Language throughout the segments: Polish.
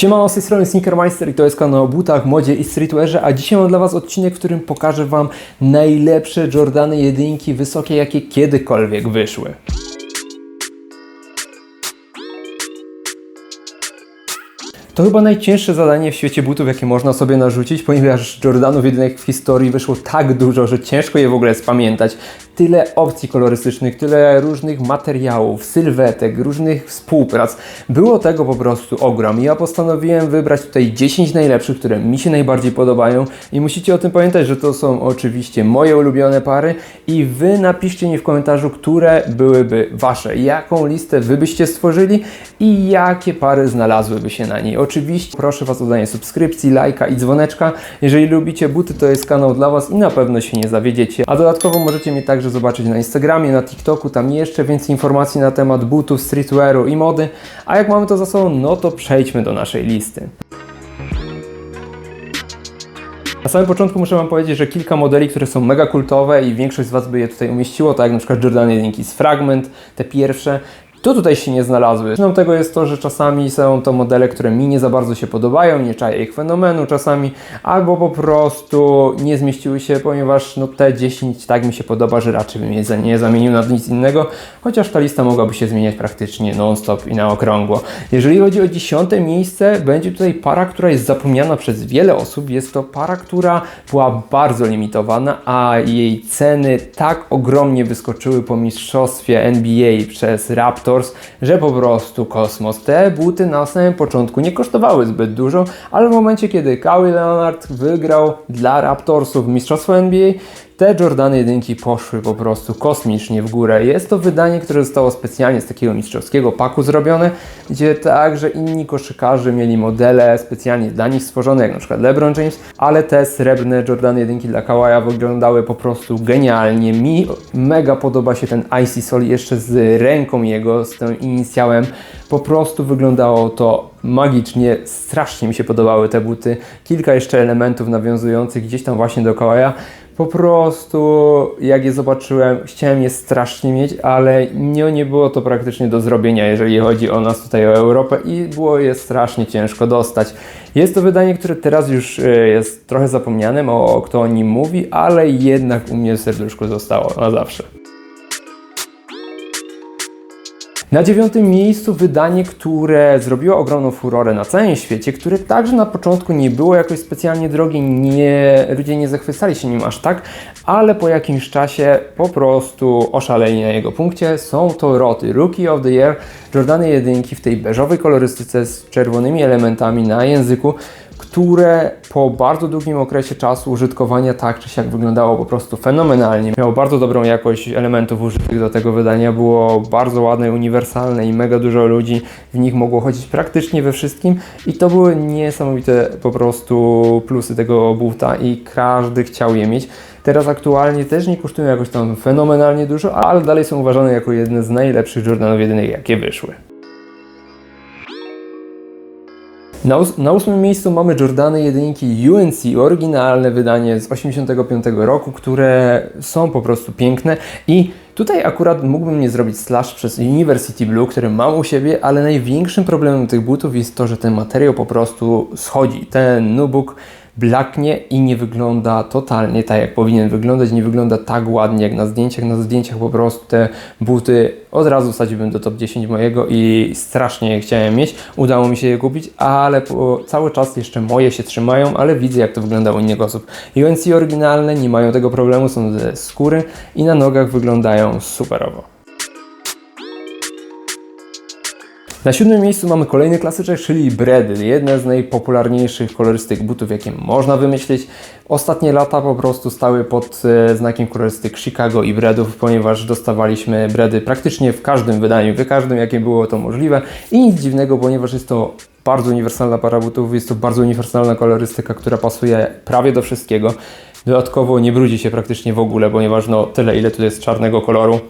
Siemano, z tej strony Sneakermeister i to jest kanał o butach, modzie i streetwearze, a dzisiaj mam dla Was odcinek, w którym pokażę Wam najlepsze Jordany jedynki wysokie, jakie kiedykolwiek wyszły. To chyba najcięższe zadanie w świecie butów, jakie można sobie narzucić, ponieważ Jordanów jedynek w historii wyszło tak dużo, że ciężko je w ogóle spamiętać. Tyle opcji kolorystycznych, tyle różnych materiałów, sylwetek, różnych współprac. Było tego po prostu ogrom. Ja postanowiłem wybrać tutaj 10 najlepszych, które mi się najbardziej podobają. I musicie o tym pamiętać, że to są oczywiście moje ulubione pary. I wy napiszcie mi w komentarzu, które byłyby wasze. Jaką listę wy byście stworzyli i jakie pary znalazłyby się na niej. Oczywiście proszę was o danie subskrypcji, lajka i dzwoneczka. Jeżeli lubicie buty, to jest kanał dla was i na pewno się nie zawiedziecie. A dodatkowo możecie mnie także zobaczyć na Instagramie, na TikToku, tam jeszcze więcej informacji na temat butów, streetwearu i mody. A jak mamy to za sobą, no to przejdźmy do naszej listy. Na samym początku muszę Wam powiedzieć, że kilka modeli, które są mega kultowe i większość z Was by je tutaj umieściło, tak jak na przykład Jordan 1 z Fragment, te pierwsze, to tutaj się nie znalazły. Przyczyną tego jest to, że czasami są to modele, które mi nie za bardzo się podobają, nie czaję ich fenomenu czasami, albo po prostu nie zmieściły się, ponieważ no te 10 tak mi się podoba, że raczej bym je nie zamienił na nic innego, chociaż ta lista mogłaby się zmieniać praktycznie non-stop i na okrągło. Jeżeli chodzi o dziesiąte miejsce, będzie tutaj para, która jest zapomniana przez wiele osób. Jest to para, która była bardzo limitowana, a jej ceny tak ogromnie wyskoczyły po mistrzostwie NBA przez Że po prostu kosmos. Te buty na samym początku nie kosztowały zbyt dużo, ale w momencie, kiedy Kawhi Leonard wygrał dla Raptorsów mistrzostwo NBA, te Jordany jedynki poszły po prostu kosmicznie w górę. Jest to wydanie, które zostało specjalnie z takiego mistrzowskiego paku zrobione, gdzie także inni koszykarze mieli modele specjalnie dla nich stworzone, jak na przykład LeBron James, ale te srebrne Jordany jedynki dla Kawaja wyglądały po prostu genialnie. Mi mega podoba się ten Icy Sol jeszcze z ręką jego, z tym inicjałem. Po prostu wyglądało to magicznie, strasznie mi się podobały te buty. Kilka jeszcze elementów nawiązujących gdzieś tam właśnie do Kawaja. Po prostu jak je zobaczyłem, chciałem je strasznie mieć, ale nie, nie było to praktycznie do zrobienia, jeżeli chodzi o nas tutaj o Europę i było je strasznie ciężko dostać. Jest to wydanie, które teraz już e, jest trochę zapomniane, mało kto o nim mówi, ale jednak u mnie w zostało na zawsze. Na dziewiątym miejscu wydanie, które zrobiło ogromną furorę na całym świecie, które także na początku nie było jakoś specjalnie drogie, nie, ludzie nie zachwycali się nim aż tak, ale po jakimś czasie po prostu oszaleli na jego punkcie. Są to roty Rookie of the Year, Jordany jedynki w tej beżowej kolorystyce z czerwonymi elementami na języku, które po bardzo długim okresie czasu użytkowania tak czy siak wyglądało po prostu fenomenalnie. Miało bardzo dobrą jakość elementów użytych do tego wydania, było bardzo ładne, uniwersalne i mega dużo ludzi w nich mogło chodzić praktycznie we wszystkim i to były niesamowite po prostu plusy tego buta i każdy chciał je mieć. Teraz aktualnie też nie kosztują jakoś tam fenomenalnie dużo, ale dalej są uważane jako jedne z najlepszych Jordanów jedynych jakie wyszły. Na, na ósmym miejscu mamy Jordany jedynki UNC, oryginalne wydanie z 85 roku, które są po prostu piękne i tutaj akurat mógłbym nie zrobić slash przez University Blue, który mam u siebie, ale największym problemem tych butów jest to, że ten materiał po prostu schodzi. Ten nubuk blaknie i nie wygląda totalnie tak, jak powinien wyglądać. Nie wygląda tak ładnie jak na zdjęciach. Na zdjęciach po prostu te buty od razu wsadziłbym do top 10 mojego i strasznie je chciałem mieć. Udało mi się je kupić, ale cały czas jeszcze moje się trzymają, ale widzę jak to wygląda u innych osób. UNC oryginalne nie mają tego problemu, są ze skóry i na nogach wyglądają superowo. Na siódmym miejscu mamy kolejny klasyczek, czyli Bredy. Jedne z najpopularniejszych kolorystyk butów, jakie można wymyślić. Ostatnie lata po prostu stały pod e, znakiem kolorystyk Chicago i Bredów, ponieważ dostawaliśmy Bredy praktycznie w każdym wydaniu, w każdym jakie było to możliwe. I nic dziwnego, ponieważ jest to bardzo uniwersalna para butów, jest to bardzo uniwersalna kolorystyka, która pasuje prawie do wszystkiego. Dodatkowo nie brudzi się praktycznie w ogóle, ponieważ no tyle ile tu jest czarnego koloru,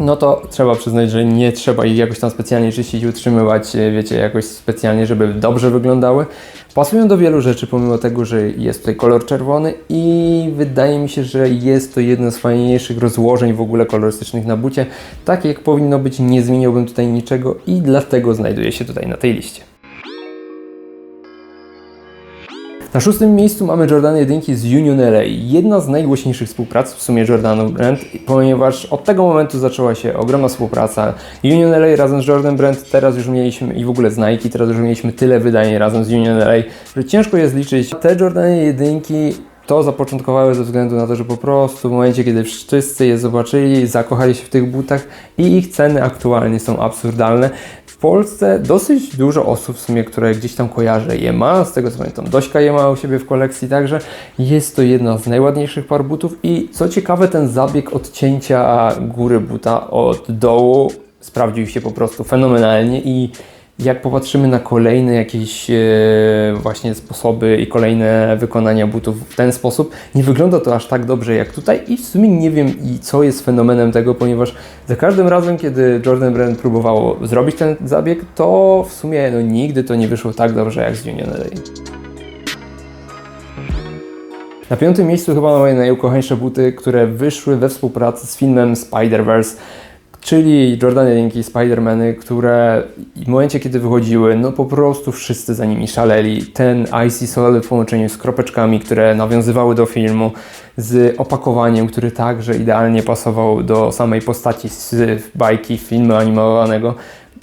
no to trzeba przyznać, że nie trzeba ich jakoś tam specjalnie czyścić, utrzymywać, e, wiecie, jakoś specjalnie, żeby dobrze wyglądały. Pasują do wielu rzeczy, pomimo tego, że jest tutaj kolor czerwony i wydaje mi się, że jest to jedno z fajniejszych rozłożeń w ogóle kolorystycznych na bucie. Tak jak powinno być, nie zmieniłbym tutaj niczego i dlatego znajduje się tutaj na tej liście. Na szóstym miejscu mamy Jordan 1 z Union LA. Jedna z najgłośniejszych współprac w sumie Jordanów Brand, ponieważ od tego momentu zaczęła się ogromna współpraca. Union LA razem z Jordan Brand, teraz już mieliśmy i w ogóle z Nike, teraz już mieliśmy tyle wydań razem z Union LA, że ciężko jest liczyć. Te Jordany 1 to zapoczątkowały ze względu na to, że po prostu w momencie, kiedy wszyscy je zobaczyli, zakochali się w tych butach i ich ceny aktualnie są absurdalne. Polsce dosyć dużo osób w sumie, które gdzieś tam kojarzę je ma, z tego co pamiętam, Dośka je ma u siebie w kolekcji, także jest to jedna z najładniejszych par butów. I co ciekawe ten zabieg odcięcia góry buta od dołu sprawdził się po prostu fenomenalnie i jak popatrzymy na kolejne jakieś e, właśnie sposoby i kolejne wykonania butów w ten sposób, nie wygląda to aż tak dobrze jak tutaj i w sumie nie wiem i co jest fenomenem tego, ponieważ za każdym razem, kiedy Jordan Brand próbowało zrobić ten zabieg, to w sumie no, nigdy to nie wyszło tak dobrze jak z Union LA. Na piątym miejscu chyba moje najukochańsze buty, które wyszły we współpracy z filmem Spider-Verse czyli Jordanie Linki, Spidermany, które w momencie, kiedy wychodziły, no po prostu wszyscy za nimi szaleli. Ten Icy Soul w połączeniu z kropeczkami, które nawiązywały do filmu, z opakowaniem, który także idealnie pasował do samej postaci z bajki filmu animowanego.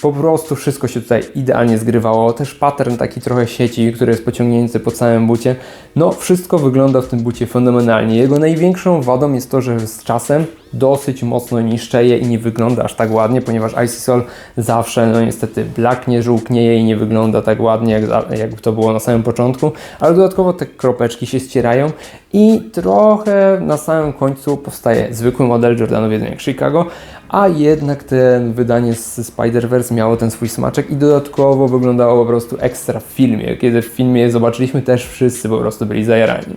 Po prostu wszystko się tutaj idealnie zgrywało. Też pattern taki trochę sieci, który jest pociągnięty po całym bucie. No, wszystko wygląda w tym bucie fenomenalnie. Jego największą wadą jest to, że z czasem dosyć mocno niszczeje i nie wygląda aż tak ładnie, ponieważ Icy Sol zawsze, no niestety, blaknie, żółknieje i nie wygląda tak ładnie, jak, jak to było na samym początku, ale dodatkowo te kropeczki się ścierają i trochę na samym końcu powstaje zwykły model Jordanów 1 jak Chicago, a jednak ten wydanie z Spider-Verse miało ten swój smaczek i dodatkowo wyglądało po prostu ekstra w filmie. Kiedy w filmie zobaczyliśmy, też wszyscy po prostu byli zajarani.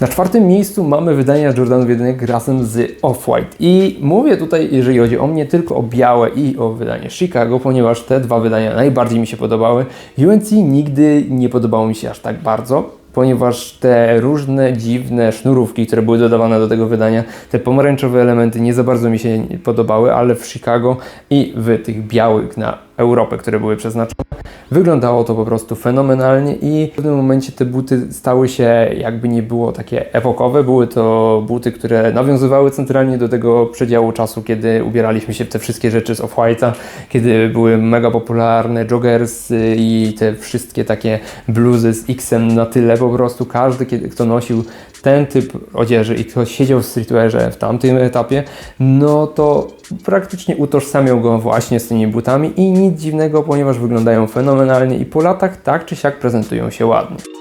Na czwartym miejscu mamy wydania Jordanów 1 razem z Off-White. I mówię tutaj, jeżeli chodzi o mnie, tylko o białe i o wydanie Chicago, ponieważ te dwa wydania najbardziej mi się podobały. UNC nigdy nie podobało mi się aż tak bardzo ponieważ te różne dziwne sznurówki, które były dodawane do tego wydania, te pomarańczowe elementy nie za bardzo mi się podobały, ale w Chicago i w tych białych na Europę, które były przeznaczone, wyglądało to po prostu fenomenalnie i w pewnym momencie te buty stały się jakby nie było takie epokowe, były to buty, które nawiązywały centralnie do tego przedziału czasu, kiedy ubieraliśmy się w te wszystkie rzeczy z Off-White'a, kiedy były mega popularne joggersy i te wszystkie takie bluzy z X-em na tyle, po prostu. Każdy, kto nosił ten typ odzieży i kto siedział w streetwearze w tamtym etapie, no to praktycznie utożsamiał go właśnie z tymi butami i nic dziwnego, ponieważ wyglądają fenomenalnie i po latach tak czy siak prezentują się ładnie.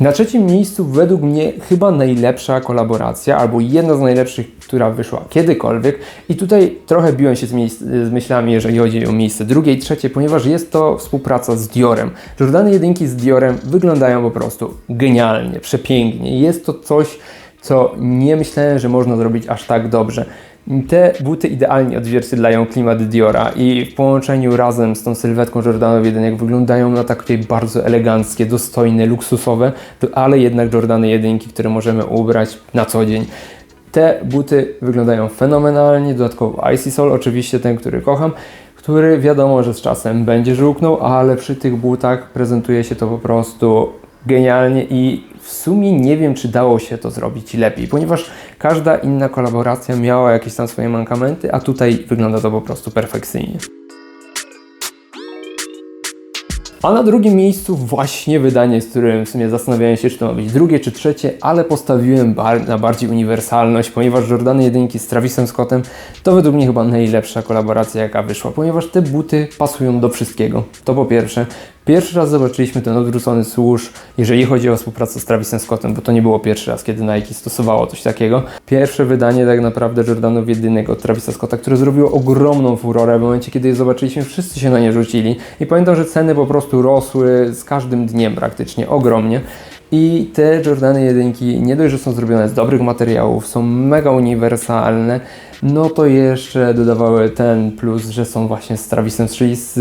Na trzecim miejscu według mnie chyba najlepsza kolaboracja, albo jedna z najlepszych, która wyszła kiedykolwiek. I tutaj trochę biłem się z, miejsc, z myślami, jeżeli chodzi o miejsce drugie i trzecie, ponieważ jest to współpraca z Diorem. Jordany jedynki z Diorem wyglądają po prostu genialnie, przepięknie. Jest to coś, co nie myślałem, że można zrobić aż tak dobrze. Te buty idealnie odzwierciedlają klimat Diora i w połączeniu razem z tą sylwetką Jordanów 1 wyglądają na takie bardzo eleganckie, dostojne, luksusowe, ale jednak Jordany 1, które możemy ubrać na co dzień. Te buty wyglądają fenomenalnie, dodatkowo Icy Soul, oczywiście ten, który kocham, który wiadomo, że z czasem będzie żółknął, ale przy tych butach prezentuje się to po prostu genialnie i w sumie nie wiem, czy dało się to zrobić lepiej, ponieważ każda inna kolaboracja miała jakieś tam swoje mankamenty, a tutaj wygląda to po prostu perfekcyjnie. A na drugim miejscu właśnie wydanie, z którym w sumie zastanawiałem się, czy to ma być drugie czy trzecie, ale postawiłem bar na bardziej uniwersalność, ponieważ Jordany jedynki z Travisem Scottem to według mnie chyba najlepsza kolaboracja jaka wyszła, ponieważ te buty pasują do wszystkiego. To po pierwsze. Pierwszy raz zobaczyliśmy ten odwrócony służ, jeżeli chodzi o współpracę z Travisem Scottem, bo to nie było pierwszy raz, kiedy Nike stosowało coś takiego. Pierwsze wydanie tak naprawdę Jordanów jedynego od Travisa Scotta, które zrobiło ogromną furorę w momencie, kiedy je zobaczyliśmy, wszyscy się na nie rzucili i pamiętam, że ceny po prostu rosły z każdym dniem praktycznie ogromnie. I te Jordany jedynki nie dość, że są zrobione z dobrych materiałów, są mega uniwersalne, no to jeszcze dodawały ten plus, że są właśnie z Travisem, czyli z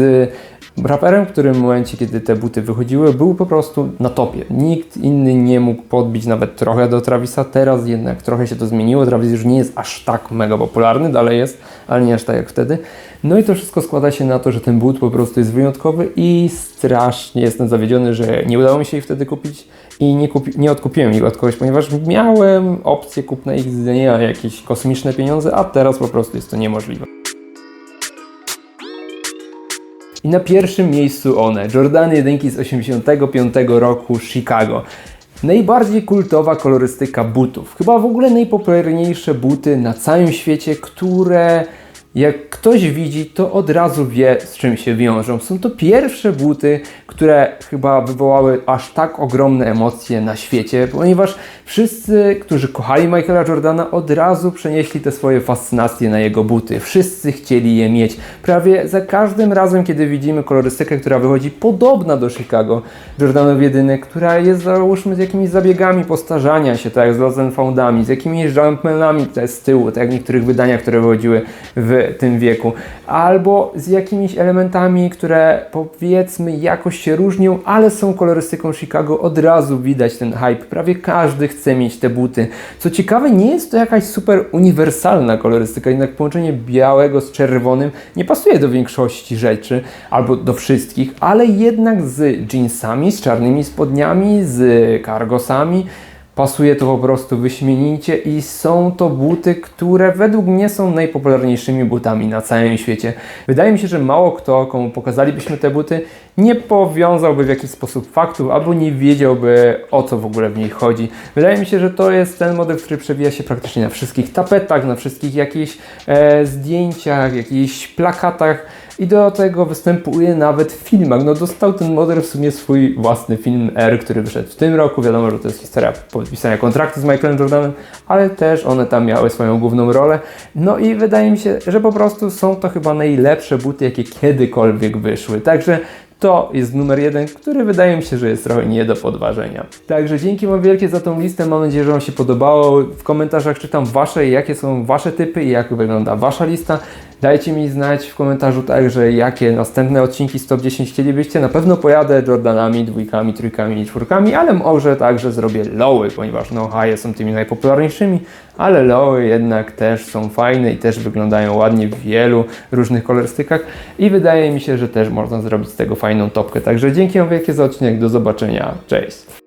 raperem, który w momencie, kiedy te buty wychodziły, był po prostu na topie. Nikt inny nie mógł podbić nawet trochę do Travisa. Teraz jednak trochę się to zmieniło. Travis już nie jest aż tak mega popularny, dalej jest, ale nie aż tak jak wtedy. No i to wszystko składa się na to, że ten but po prostu jest wyjątkowy i strasznie jestem zawiedziony, że nie udało mi się ich wtedy kupić i nie, kupi, nie odkupiłem ich od kogoś, ponieważ miałem opcję kupna ich za nie jakieś kosmiczne pieniądze, a teraz po prostu jest to niemożliwe. I na pierwszym miejscu one, Jordany 1 z 85 roku Chicago. Najbardziej kultowa kolorystyka butów. Chyba w ogóle najpopularniejsze buty na całym świecie, które jak ktoś widzi, to od razu wie, z czym się wiążą. Są to pierwsze buty, które chyba wywołały aż tak ogromne emocje na świecie, ponieważ wszyscy, którzy kochali Michaela Jordana, od razu przenieśli te swoje fascynacje na jego buty. Wszyscy chcieli je mieć. Prawie za każdym razem, kiedy widzimy kolorystykę, która wychodzi podobna do Chicago, Jordanów jedyny, która jest załóżmy z jakimiś zabiegami postarzania się, tak jak z Rosenfoundami, z jakimiś jumpmanami z tyłu, tak jak w niektórych wydaniach, które wychodziły w tym wieku, albo z jakimiś elementami, które powiedzmy jakoś się różnią, ale są kolorystyką Chicago, od razu widać ten hype. Prawie każdy chce mieć te buty. Co ciekawe, nie jest to jakaś super uniwersalna kolorystyka, jednak połączenie białego z czerwonym nie pasuje do większości rzeczy, albo do wszystkich, ale jednak z jeansami, z czarnymi spodniami, z cargosami, Pasuje to po prostu wyśmienicie i są to buty, które według mnie są najpopularniejszymi butami na całym świecie. Wydaje mi się, że mało kto, komu pokazalibyśmy te buty, nie powiązałby w jakiś sposób faktów albo nie wiedziałby o co w ogóle w niej chodzi. Wydaje mi się, że to jest ten model, który przewija się praktycznie na wszystkich tapetach, na wszystkich jakichś e, zdjęciach, jakichś plakatach i do tego występuje nawet w filmach. No dostał ten model w sumie swój własny film R, który wyszedł w tym roku. Wiadomo, że to jest historia podpisania kontraktu z Michaelem Jordanem, ale też one tam miały swoją główną rolę. No i wydaje mi się, że po prostu są to chyba najlepsze buty, jakie kiedykolwiek wyszły. Także to jest numer jeden, który wydaje mi się, że jest trochę nie do podważenia. Także dzięki Wam wielkie za tą listę. Mam nadzieję, że Wam się podobało. W komentarzach czytam Wasze, jakie są Wasze typy i jak wygląda Wasza lista. Dajcie mi znać w komentarzu także, jakie następne odcinki z Top 10 chcielibyście. Na pewno pojadę Jordanami, dwójkami, trójkami i czwórkami, ale może także zrobię lowy, ponieważ no high są tymi najpopularniejszymi, ale lowy jednak też są fajne i też wyglądają ładnie w wielu różnych kolorystykach i wydaje mi się, że też można zrobić z tego fajną topkę. Także dzięki Wam wielkie za odcinek, do zobaczenia, cześć!